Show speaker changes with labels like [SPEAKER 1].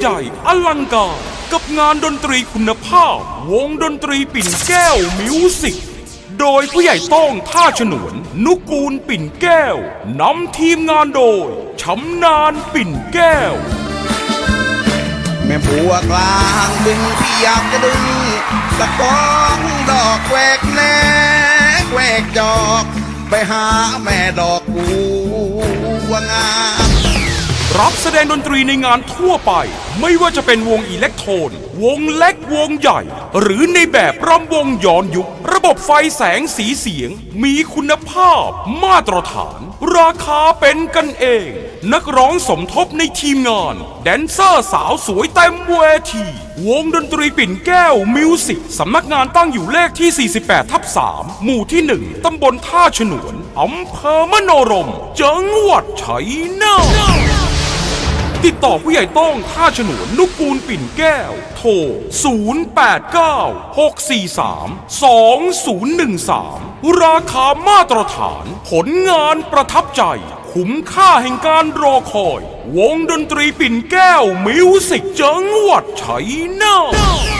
[SPEAKER 1] ใหญ่อลังการกับงานดนตรีคุณภาพ วงดนตรีปิ่นแก้วมิวสิกโดยผู้ใหญ่ต้องท่าฉนวน นุกูลปิ่นแก้วนำทีมงานโดยชำนาญปิ่นแก้ว
[SPEAKER 2] แม่บัวกลางบึงที่อยากจะดึงตะกองดอกแหวกแนกแหวกจอก ไปหาแม่ดอกบัวงาม
[SPEAKER 1] รับแสดงดนตรีในงานทั่วไป ไม่ว่าจะเป็นวงอิเล็กโทรนวงเล็กวงใหญ่ หรือในแบบรำวงย้อนยุค ระบบไฟแสงสีเสียง มีคุณภาพ มาตรฐาน ราคาเป็นกันเอง นักร้องสมทบในทีมงาน แดนเซอร์สาวสวยเต็มเวที วงดนตรีปิ่นแก้วมิวสิกสำนักงานตั้งอยู่เลขที่ 48 ทับ 3 หมู่ที่ 1 ตำบลท่าฉนวนอำเภอมโนรม จังหวัดชัยนาท ติดต่อผู้ใหญ่ต้องท่าฉนวนนุกูลปิ่นแก้ว โทร 0896432013 ราคามาตรฐาน ผลงานประทับใจ คุ้มค่าแห่งการรอคอย วงดนตรีปิ่นแก้วมิวสิกจังหวัดชัยนาท